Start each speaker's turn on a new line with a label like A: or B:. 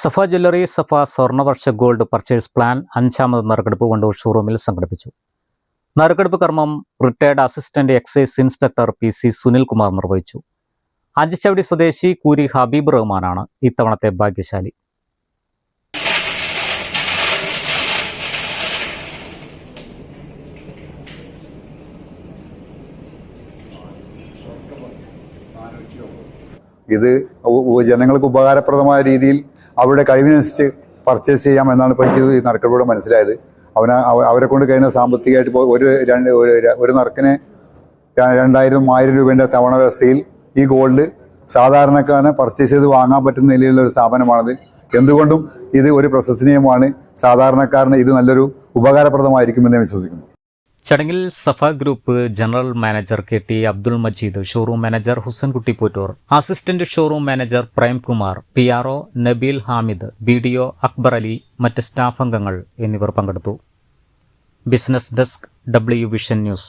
A: സഫ jewellery Safa സ്വർണവർഷ gold purchase plan അഞ്ചാമത് നറുക്കെടുപ്പ് വണ്ടൂർ ഷോറൂമിൽ സംഘടിപ്പിച്ചു. നറുക്കെടുപ്പ് കർമ്മം retired assistant excise inspector P C Sunilkumar നിർവഹിച്ചു. അഞ്ചുചവടി സ്വദേശി കൂരി ഹബീബ് റഹ്മാനാണ് ഇത്തവണത്തെ ഭാഗ്യശാലി.
B: ഇത് ജനങ്ങൾക്ക് ഉപകാരപ്രദമായ രീതിയിൽ അവരുടെ കഴിവിനനുസരിച്ച് പർച്ചേസ് ചെയ്യാം എന്നാണ് ഇപ്പോൾ എനിക്ക് ഈ നറുക്കിലൂടെ മനസ്സിലായത്. അവന അവരെ കൊണ്ട് കഴിഞ്ഞ സാമ്പത്തികമായിട്ട് ഒരു രണ്ട് ഒരു നറുക്കിന് രണ്ടായിരം ആയിരം രൂപേന്റെ തവണ വ്യവസ്ഥയിൽ ഈ ഗോൾഡ് സാധാരണക്കാരന് പർച്ചേസ് ചെയ്ത് വാങ്ങാൻ പറ്റുന്ന നിലയിലുള്ള ഒരു സ്ഥാപനമാണത്. എന്തുകൊണ്ടും ഇത് ഒരു പ്രശസ്തനീയമാണ് സാധാരണക്കാരന് ഇത് നല്ലൊരു ഉപകാരപ്രദമായിരിക്കുമെന്ന് വിശ്വസിക്കുന്നു.
A: ചടങ്ങിൽ Safa group general manager K T Abdul Majeed showroom manager Husankutty Pottur assistant showroom manager Premkumar P R O Nabeel Hamid B D O Akbar Ali മറ്റ് സ്റ്റാഫ് അംഗങ്ങൾ എന്നിവർ പങ്കെടുത്തു. Business desk W vision news.